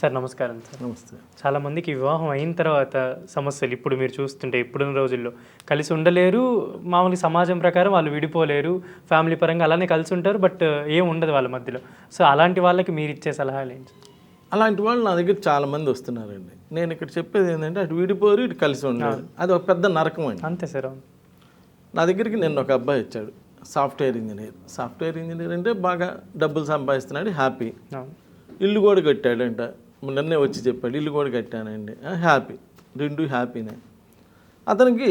Sir నమస్కారం sir. నమస్తే. చాలా మందికి వివాహం అయిన తర్వాత సమస్యలు ఇప్పుడు మీరు చూస్తుంటే ఇప్పుడున్న రోజుల్లో కలిసి ఉండలేరు మామూలుగా సమాజం ప్రకారం వాళ్ళు విడిపోలేరు ఫ్యామిలీ పరంగా అలానే కలిసి ఉంటారు బట్ ఏం ఉండదు వాళ్ళ మధ్యలో. సో అలాంటి వాళ్ళకి మీరు ఇచ్చే సలహాలు ఏంటి? అలాంటి వాళ్ళు నా దగ్గర చాలా మంది వస్తున్నారండి. నేను ఇక్కడ చెప్పేది ఏంటంటే అటు విడిపోరు ఇటు కలిసి ఉండాలి అది ఒక పెద్ద నరకం అండి. అంతే సార్ నా దగ్గరికి నిన్న ఒక అబ్బాయి వచ్చాడు సాఫ్ట్వేర్ ఇంజనీర్. సాఫ్ట్వేర్ ఇంజనీర్ అంటే బాగా డబ్బులు సంపాదిస్తున్నాడు హ్యాపీ. ఇల్లు కూడా కట్టాడంట. నిన్నే వచ్చి చెప్పాడు ఇల్లు కూడా కట్టానండి. హ్యాపీ రెండు హ్యాపీనే అతనికి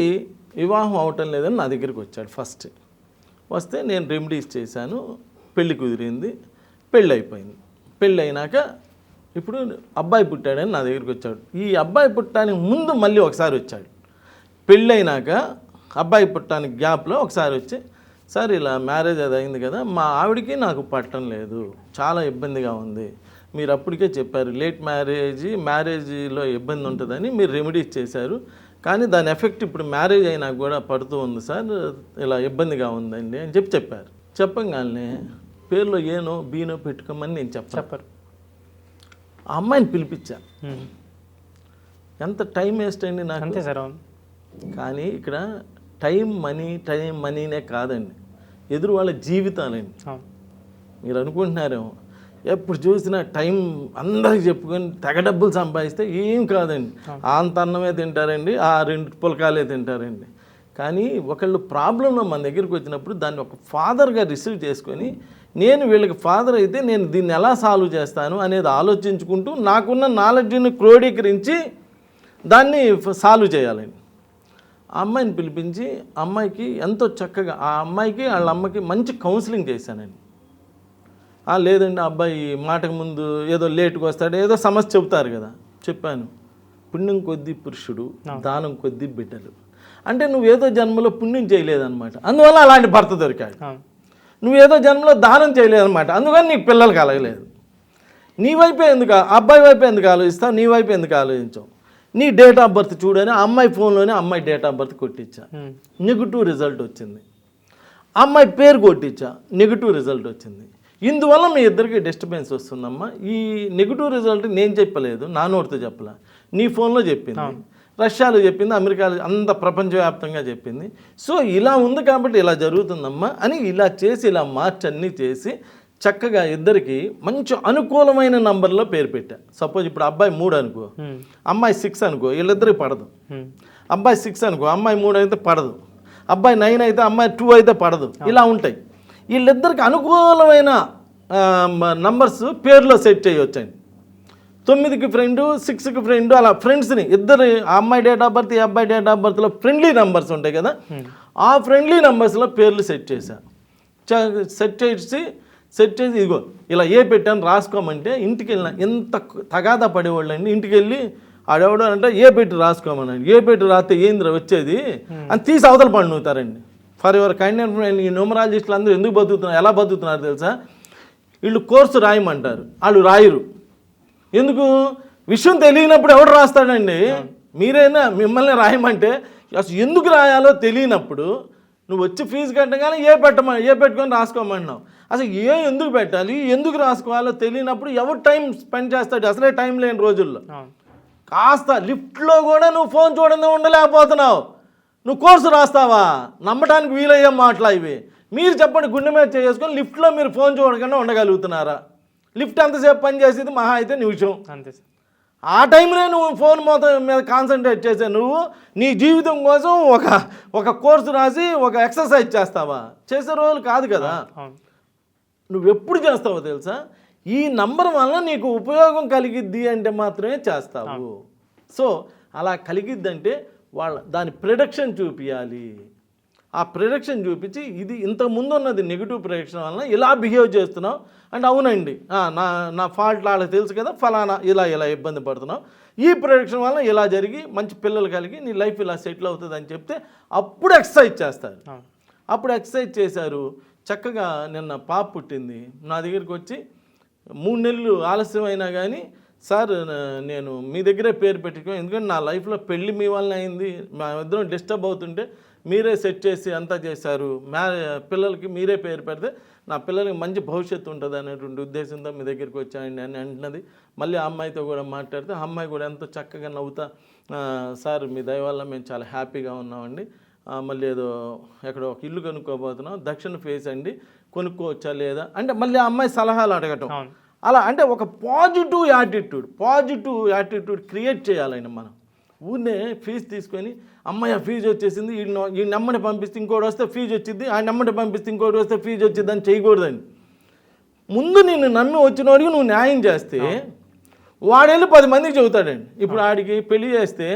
వివాహం అవటం లేదని నా దగ్గరికి వచ్చాడు ఫస్ట్ వస్తే నేను రెమెడీస్ చేశాను పెళ్ళి కుదిరింది పెళ్ళి అయిపోయింది. పెళ్ళి అయినాక ఇప్పుడు అబ్బాయి పుట్టాడని నా దగ్గరికి వచ్చాడు. ఈ అబ్బాయి పుట్టడానికి ముందు మళ్ళీ ఒకసారి వచ్చాడు. పెళ్ళి అయినాక అబ్బాయి పుట్టడానికి గ్యాప్లో ఒకసారి వచ్చి సార్ ఇలా మ్యారేజ్ అది అయింది కదా మా ఆవిడకి నాకు పట్టం లేదు. చాలా ఇబ్బందిగా ఉంది. మీరు అప్పటికే చెప్పారు లేట్ మ్యారేజ్ మ్యారేజ్లో ఇబ్బంది ఉంటుందని మీరు రెమెడీస్ చేశారు. కానీ దాని ఎఫెక్ట్ ఇప్పుడు మ్యారేజ్ అయినా కూడా పడుతూ ఉంది సార్ ఇలా ఇబ్బందిగా ఉందండి అని చెప్పి చెప్పారు. చెప్పంగానే పేర్లో ఏనో బీనో పెట్టుకోమని నేను చెప్పాను. చెప్పరు. ఆ అమ్మాయిని పిలిపించా. ఎంత టైం వేస్ట్ అయింది నాకు. అంతే సార్ కానీ ఇక్కడ టైం మనీ టైం మనీనే కాదండి. ఎదురు వాళ్ళ జీవితాలండి. మీరు అనుకుంటున్నారేమో ఎప్పుడు చూసినా టైం అందరికి చెప్పుకొని తెగ డబ్బులు సంపాదిస్తే ఏం కాదండి. అంత అన్నమే తింటారండి ఆ రెండు పులకాలే తింటారండి. కానీ ఒకళ్ళు ప్రాబ్లంలో మన దగ్గరికి వచ్చినప్పుడు దాన్ని ఒక ఫాదర్గా రిసీవ్ చేసుకొని నేను వీళ్ళకి ఫాదర్ అయితే నేను దీన్ని ఎలా సాల్వ్ చేస్తాను అనేది ఆలోచించుకుంటూ నాకున్న నాలెడ్జ్ని క్రోడీకరించి దాన్ని సాల్వ్ చేయాలండి. ఆ అమ్మాయిని పిలిపించి అమ్మాయికి ఎంతో చక్కగా ఆ అమ్మాయికి వాళ్ళ అమ్మకి మంచి కౌన్సిలింగ్ చేశానండి. "ఆ, లేదండి అబ్బాయి మాటకు ముందు ఏదో లేటుగా వస్తాడు ఏదో సమస్య చెబుతారు కదా చెప్పాను. పుణ్యం కొద్దీ పురుషుడు దానం కొద్దీ బిడ్డలు. అంటే నువ్వేదో జన్మలో పుణ్యం చేయలేదన్నమాట. అందువల్ల అలాంటి భర్త దొరికాడు. నువ్వేదో జన్మలో దానం చేయలేదన్నమాట. అందుకని నీకు పిల్లలు కలగలేదు. నీ వైపే ఎందుకు అబ్బాయి వైపే ఎందుకు ఆలోచిస్తావు? నీ వైపు ఎందుకు ఆలోచించావు? నీ డేట్ ఆఫ్ బర్త్ చూడని ఆ అమ్మాయి ఫోన్లోనే అమ్మాయి డేట్ ఆఫ్ బర్త్ కొట్టించా. నెగిటివ్ రిజల్ట్ వచ్చింది. అమ్మాయి పేరు కొట్టించా. నెగిటివ్ రిజల్ట్ వచ్చింది. ఇందువల్ల మీ ఇద్దరికి డిస్టర్బెన్స్ వస్తుందమ్మా. ఈ నెగిటివ్ రిజల్ట్ నేను చెప్పలేదు నా నోటితో చెప్పలే. నీ ఫోన్లో చెప్పింది. రష్యాలో చెప్పింది అమెరికాలో అంత ప్రపంచవ్యాప్తంగా చెప్పింది. సో ఇలా ఉంది కాబట్టి ఇలా జరుగుతుందమ్మా అని ఇలా చేసి ఇలా మార్చి అన్నీ చేసి చక్కగా ఇద్దరికి మంచి అనుకూలమైన నంబర్లో పేరు పెట్టా. సపోజ్ ఇప్పుడు అబ్బాయి మూడు అనుకో. అమ్మాయి సిక్స్ అనుకో వీళ్ళిద్దరికి పడదు. అబ్బాయి సిక్స్ అనుకో అమ్మాయి మూడు అయితే పడదు. అబ్బాయి నైన్ అయితే అమ్మాయి టూ అయితే పడదు. ఇలా ఉంటాయి. వీళ్ళిద్దరికి అనుకూలమైన నంబర్స్ పేర్లో సెట్ చేయొచ్చండి. తొమ్మిదికి ఫ్రెండ్ సిక్స్కి ఫ్రెండ్ అలా ఫ్రెండ్స్ని ఇద్దరు ఆ అమ్మాయి డేట్ ఆఫ్ బర్త్ ఈ అబ్బాయి డేట్ ఆఫ్ బర్త్లో ఫ్రెండ్లీ నెంబర్స్ ఉంటాయి కదా ఆ ఫ్రెండ్లీ నెంబర్స్లో పేర్లు సెట్ చేశా చ- సెట్ చేసి సెట్ చేసి ఇదిగో ఇలా ఏ పెట్టాను రాసుకోమంటే ఇంటికి వెళ్ళిన ఎంత తగాదా పడేవాళ్ళండి ఇంటికి వెళ్ళి ఆడెవడో అంటే ఏ పెట్టి రాసుకోమనండి ఏ పెట్టి రాస్తే ఏందిరా వచ్చేది? అని తీసి అవతల పండుతారండి ఫర్ యువర్ కైండ్ ఈ న్యూమరాలజిస్టులు అందరూ ఎందుకు బతుకుతున్నారు? ఎలా బతుకుతున్నారు తెలుసా? వీళ్ళు కోర్సు రాయమంటారు. వాళ్ళు రాయరు. ఎందుకు? విషయం తెలియనప్పుడు ఎవడు రాస్తాడండి? మీరైనా మిమ్మల్ని రాయమంటే అసలు ఎందుకు రాయాలో తెలియనప్పుడు నువ్వు వచ్చి ఫీజు కట్టగానే ఏ పెట్టమ ఏ పెట్టుకొని రాసుకోమన్నావు అసలు ఏ ఎందుకు పెట్టాలి? ఎందుకు రాసుకోవాలో తెలియనప్పుడు ఎవరు టైం స్పెండ్ చేస్తాడు? అసలే టైం లేని రోజుల్లో. కాస్త లిఫ్ట్లో కూడా నువ్వు ఫోన్ చూడనే ఉండలేకపోతున్నావు. నువ్వు కోర్సు రాస్తావా? నమ్మటానికి వీలయ్యే మాటలు ఇవి మీరు చెప్పండి గుండె మీద చేసుకొని లిఫ్ట్లో మీరు ఫోన్ చూడకుండా ఉండగలుగుతున్నారా? లిఫ్ట్ ఎంతసేపు పని చేసేది? మహా అయితే నిమిషం. అంతే ఆ టైంలో నువ్వు ఫోన్ మొత్తం మీద కాన్సన్ట్రేట్ చేసే నువ్వు నీ జీవితం కోసం ఒక ఒక కోర్సు రాసి ఒక ఎక్సర్సైజ్ చేస్తావా? చేసే రోజులు కాదు కదా. నువ్వు ఎప్పుడు చేస్తావో తెలుసా? ఈ నంబర్ వల్ల నీకు ఉపయోగం కలిగిద్ది అంటే మాత్రమే చేస్తావు. సో అలా కలిగిద్దంటే వాళ్ళ దాని ప్రొడక్షన్ చూపించాలి ఆ ప్రొడక్షన్ చూపించి ఇది ఇంతకు ముందు ఉన్నది నెగిటివ్ ప్రొడక్షన్ వలన ఇలా బిహేవ్ చేస్తున్నావు. అంటే అవునండి. నా నా ఫాల్ట్ వాళ్ళకి తెలుసు కదా ఫలానా ఇలా ఇలా ఇబ్బంది పడుతున్నావు. ఈ ప్రొడక్షన్ వలన ఇలా జరిగి మంచి పిల్లలు కలిగి నీ లైఫ్ ఇలా సెటిల్ అవుతుంది అని చెప్తే అప్పుడు ఎక్సర్సైజ్ చేస్తారు. అప్పుడు ఎక్సర్సైజ్ చేశారు. చక్కగా నిన్న పాప పుట్టింది. నా దగ్గరికి వచ్చి మూడు నెలలు ఆలస్యం అయినా కానీ సార్ నేను మీ దగ్గరే పేరు పెట్టుకో ఎందుకంటే నా లైఫ్లో పెళ్ళి మీ వల్ల అయింది. మా ఇద్దరం డిస్టర్బ్ అవుతుంటే మీరే సెట్ చేసి అంతా చేశారు. మ్యా పిల్లలకి మీరే పేరు పెడితే నా పిల్లలకి మంచి భవిష్యత్తు ఉంటుంది అనేటువంటి ఉద్దేశంతో మీ దగ్గరికి వచ్చాయండి అని అంటున్నది. మళ్ళీ ఆ అమ్మాయితో కూడా మాట్లాడితే ఆ అమ్మాయి కూడా ఎంతో చక్కగా నవ్వుతా సార్ మీ దయ వల్ల మేము చాలా హ్యాపీగా ఉన్నామండి. మళ్ళీ ఏదో ఎక్కడో ఒక ఇల్లు కొనుక్కోబోతున్నాం. దక్షిణ ఫేస్ అండి. కొనుక్కోవచ్చా లేదా? అంటే మళ్ళీ ఆ అమ్మాయి సలహాలు అడగటం. అలా అంటే ఒక positive attitude positive attitude create చేయాలండి మనం. ఊరినే ఫీజు తీసుకొని అమ్మాయి ఫీజు వచ్చేసింది ఈ ఈ నెమ్మడి పంపిస్తే ఇంకోటి వస్తే ఫీజు వచ్చింది ఆ నెమ్మడి పంపిస్తే ఇంకోటి వస్తే ఫీజు వచ్చింది అని చేయకూడదండి. ముందు నిన్ను నమ్మి వచ్చిన వాడికి నువ్వు న్యాయం చేస్తే వాడెళ్ళి పది మందికి చెబుతాడండి. ఇప్పుడు ఆడికి పెళ్ళి చేస్తే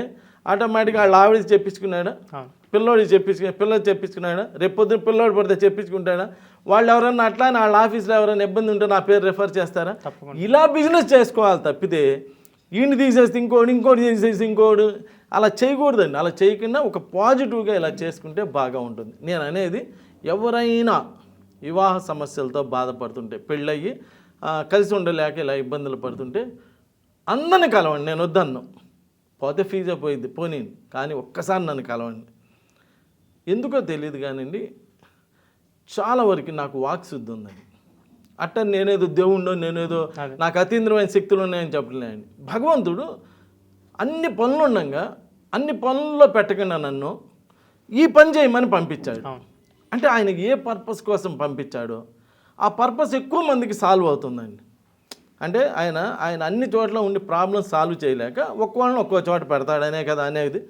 ఆటోమేటిక్గా వాళ్ళ ఆవిడ చెప్పించుకున్నాడా? అవును పిల్లోడికి చెప్పించుకు పిల్లలు చెప్పించుకున్నాడా? రేపు పొద్దున్న పిల్లోడు పడితే చెప్పించుకుంటాడా? వాళ్ళు ఎవరన్నా అట్లా వాళ్ళ ఆఫీస్లో ఎవరైనా ఇబ్బంది ఉంటే నా పేరు రెఫర్ చేస్తారా. ఇలా బిజినెస్ చేసుకోవాలి తప్పితే ఈయన తీసేస్తే ఇంకోటి ఇంకోటి తీసేసి ఇంకోటి అలా చేయకూడదండి. అలా చేయకుండా ఒక పాజిటివ్గా ఇలా చేసుకుంటే బాగా ఉంటుంది. నేను అనేది ఎవరైనా వివాహ సమస్యలతో బాధపడుతుంటే పెళ్ళయ్యి కలిసి ఉండలేక ఇలా ఇబ్బందులు పడుతుంటే అందరిని కలవండి. నేను వద్దన్ను. పోతే ఫీజే పోయింది. పోనీ కానీ ఒక్కసారి నన్ను కలవండి. ఎందుకో తెలియదు కానివ్వండి చాలా వరకు నాకు వాక్శుద్ధి ఉందండి అట్ట నేనేదో దేవుణ్ణో నేనేదో. నాకు అతీంద్రమైన శక్తులు ఉన్నాయని చెప్పలేండి భగవంతుడు అన్ని పనులు ఉండగా అన్ని పనుల్లో పెట్టకుండా నన్ను ఈ పని చేయమని పంపించాడు. అంటే ఆయనకి ఏ పర్పస్ కోసం పంపించాడో ఆ పర్పస్ ఎక్కువ మందికి సాల్వ్ అవుతుందండి. అంటే ఆయన ఆయన అన్ని చోట్ల ఉండి ప్రాబ్లమ్స్ సాల్వ్ చేయలేక ఒక్క వాళ్ళని ఒక్కో చోట పెడతాడనే కదా అనేది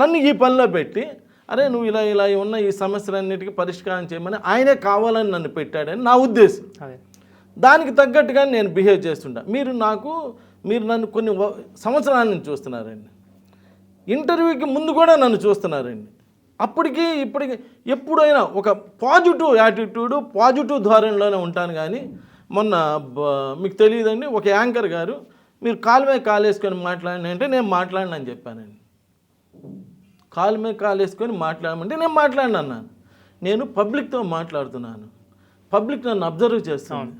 నన్ను ఈ పనిలో పెట్టి అరే నువ్వు ఇలా ఇలా ఉన్న ఈ సమస్యలన్నిటికీ పరిష్కారం చేయమని ఆయనే కావాలని నన్ను పెట్టాడని నా ఉద్దేశం. దానికి తగ్గట్టుగా నేను బిహేవ్ చేస్తుంటా. మీరు నాకు మీరు నన్ను కొన్ని సంవత్సరాల నుంచి చూస్తున్నారండి. ఇంటర్వ్యూకి ముందు కూడా నన్ను చూస్తున్నారండి. అప్పటికి ఇప్పటికి ఎప్పుడైనా ఒక పాజిటివ్ యాటిట్యూడ్ పాజిటివ్ ధోరణిలోనే ఉంటాను కానీ మొన్న మీకు తెలియదండి ఒక యాంకర్ గారు మీరు కాలు మీద కాలు వేసుకొని మాట్లాడండి అంటే నేను మాట్లాడిన అని చెప్పానండి. కాలు మీద కాలు వేసుకొని మాట్లాడమంటే నేను మాట్లాడినా అన్నాను. నేను పబ్లిక్తో మాట్లాడుతున్నాను. పబ్లిక్ నన్ను అబ్జర్వ్ చేస్తాను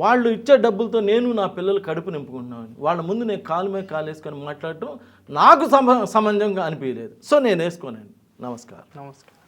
వాళ్ళు ఇచ్చే డబ్బులతో నేను నా పిల్లలు కడుపు నింపుకుంటున్నాను. వాళ్ళ ముందు నేను కాలు మీద కాలు వేసుకొని మాట్లాడటం నాకు సమ సమంజంగా అనిపించలేదు సో నేను వేసుకోనండి. నమస్కారం. నమస్కారం.